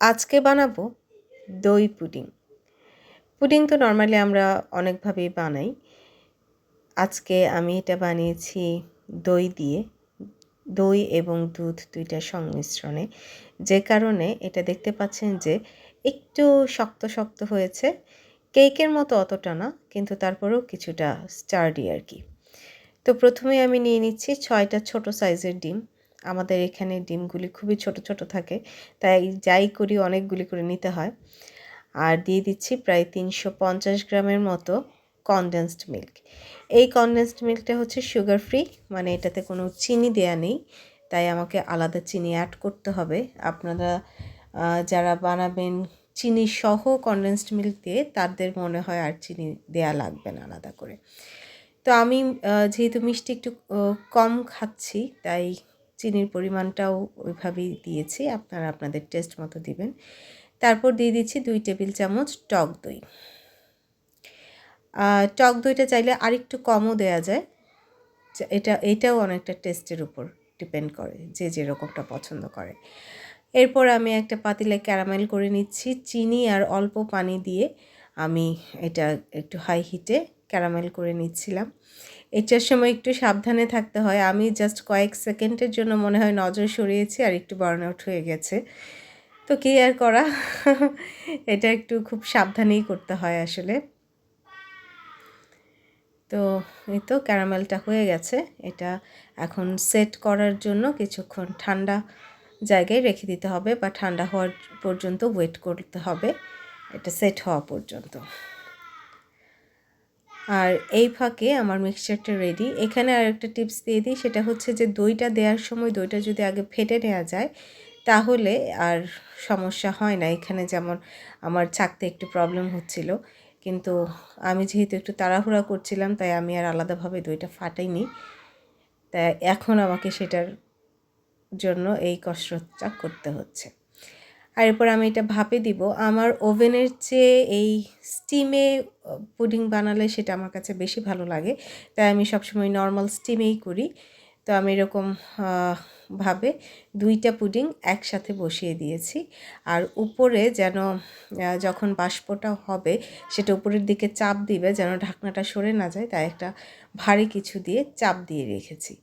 আজকে বানাবো দই পুডিং। পুডিং তো নর্মালি আমরা অনেকভাবেই বানাই। আজকে আমি এটা বানিয়েছি দই দিয়ে। দই এবং দুধ দুইটা সংমিশ্রণে। যে কারণে এটা দেখতে পাচ্ছেন যে একটু শক্ত শক্ত হয়েছে। কেকের মতো অতটা না, কিন্তু তারপরেও কিছুটা স্টার্ডি আর কি। তো প্রথমে আমি নিয়ে নিচ্ছি ছয়টা ছোট সাইজের ডিম। আমাদের এখানে ডিমগুলি খুবই ছোট ছোট থাকে। তাই যাই করি, অনেকগুলি করে নিতে হয়। আর দিয়ে দিচ্ছি প্রায় তিনশো পঞ্চাশ গ্রামের মতো কনডেন্সড মিল্ক এই কনডেন্সড মিল্কটা হচ্ছে সুগার ফ্রি মানে এটাতে কোনো চিনি দেয়া নেই। তাই আমাকে আলাদা চিনি অ্যাড করতে হবে। আপনারা যারা বানাবেন চিনি সহ কনডেন্সড মিল্ক দিয়ে, তাদের মনে হয় আর চিনি দেয়া লাগবে না আলাদা করে। তো আমি যেহেতু মিষ্টি একটু কম খাচ্ছি, তাই চিনির পরিমাণটাও ওইভাবেই দিয়েছি, আপনারা আপনাদের টেস্ট মতো দিবেন। তারপর দিয়ে দিচ্ছি দুই টেবিল চামচ টক দই। টক দইটা চাইলে আরেকটু কমও দেওয়া যায় এটা, এটাও অনেকটা টেস্টের উপর ডিপেন্ড করে, যে যেরকমটা পছন্দ করে। এরপর আমি একটা পাতিলে ক্যারামেল করে নিচ্ছি, চিনি আর অল্প পানি দিয়ে আমি এটা একটু হাই হিটে ক্যারামেল করে নিচ্ছিলাম। এটার সময় একটু সাবধানে থাকতে হয়। আমি জাস্ট কয়েক সেকেন্ডের জন্য মনে হয় নজর সরিয়েছি আর একটু বার্ন আউট হয়ে গেছে। তো কী আর করা? এটা একটু খুব সাবধানেই করতে হয় আসলে। তো এই তো ক্যারামেলটা হয়ে গেছে। এটা এখন সেট করার জন্য কিছুক্ষণ ঠান্ডা জায়গায় রেখে দিতে হবে বা ঠান্ডা হওয়ার পর্যন্ত ওয়েট করতে হবে। এটা সেট হওয়া পর্যন্ত। আর এই ফাঁকে আমার মিক্সচারটা রেডি এখানে আর একটা টিপস দিয়ে দিই, সেটা হচ্ছে যে দইটা দেওয়ার সময় দইটা যদি আগে ফেটে নেওয়া যায়, তাহলে আর সমস্যা হয় না। এখানে যেমন আমার চাকতে একটু প্রবলেম হচ্ছিল, কিন্তু আমি যেহেতু একটু তাড়াহুড়া করছিলাম, তাই আমি আর আলাদাভাবে দইটা ফাটাইনি। তাই এখন আমাকে সেটার জন্য এই কসরতটা করতে হচ্ছে। আর এরপর আমি এটা ভাপে দিব। আমার ওভেনের চেয়ে এই স্টিমে পুডিং বানালে সেটা আমার কাছে বেশি ভালো লাগে। তাই আমি সবসময় নর্মাল স্টিমেই করি। তো আমি এরকম ভাবে দুইটা পুডিং একসাথে বসিয়ে দিয়েছি। আর উপরে যেন যখন বাষ্পটা হবে, সেটা উপরের দিকে চাপ দিবে, যেন ঢাকনাটা সরে না যায়, তাই একটা ভারী কিছু দিয়ে চাপ দিয়ে রেখেছি।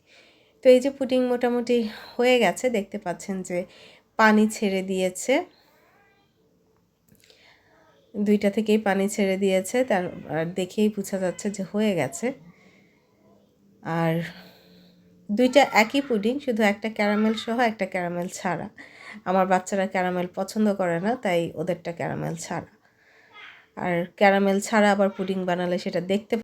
তো এই যে পুডিং মোটামুটি হয়ে গেছে, দেখতে পাচ্ছেন যে পানি ছেড়ে দিয়েছে। দুইটা থেকেই পানি ছেড়ে দিয়েছে, তার আর দেখেই বোঝা যাচ্ছে যে হয়ে গেছে। আর দুইটা একই পুডিং, শুধু একটা ক্যারামেল সহ একটা ক্যারামেল ছাড়া। আমার বাচ্চারা ক্যারামেল পছন্দ করে না, তাই ওদেরটা ক্যারামেল ছাড়া। আর ক্যারামেল ছাড়া আবার পুডিং বানালে সেটা দেখতে